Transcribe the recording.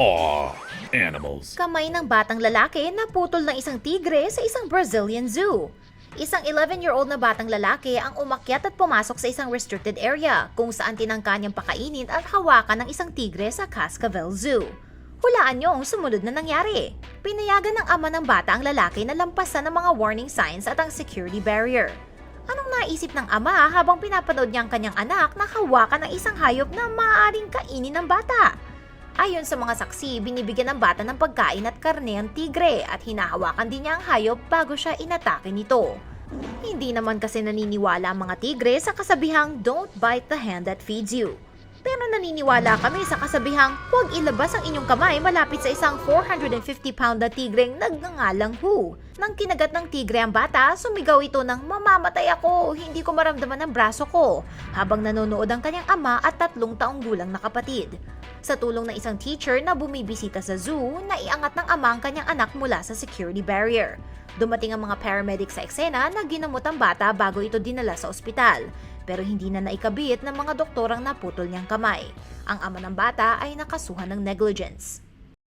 Aw, animals. Kamay ng batang lalaki na putol ng isang tigre sa isang Brazilian zoo. Isang 11-year-old na batang lalaki ang umakyat at pumasok sa isang restricted area kung saan tinangka niyang pakainin at hawakan ng isang tigre sa Cascavel Zoo. Hulaan niyo ang sumunod na nangyari. Pinayagan ng ama ng bata ang lalaki na lampasan ang mga warning signs at ang security barrier. Anong naisip ng ama habang pinapanood niya ang kanyang anak na hawakan ng isang hayop na maaaring kainin ng bata? Ayon sa mga saksi, binibigyan ng bata ng pagkain at karne ang tigre at hinahawakan din niya ang hayop bago siya inatake nito. Hindi naman kasi naniniwala ang mga tigre sa kasabihang don't bite the hand that feeds you. Pero naniniwala kami sa kasabihang huwag ilabas ang inyong kamay malapit sa isang 450-pound na tigreng nagngangalang Hu. Nang kinagat ng tigre ang bata, sumigaw ito ng mamamatay ako, hindi ko maramdaman ang braso ko, habang nanonood ang kanyang ama at tatlong taong gulang na kapatid. Sa tulong ng isang teacher na bumibisita sa zoo, naiangat ng ama ang kanyang anak mula sa security barrier. Dumating ang mga paramedic sa eksena na ginamot ang bata bago ito dinala sa ospital. Pero hindi na naikabit ng mga doktor ang naputol niyang kamay. Ang ama ng bata ay nakasuhan ng negligence.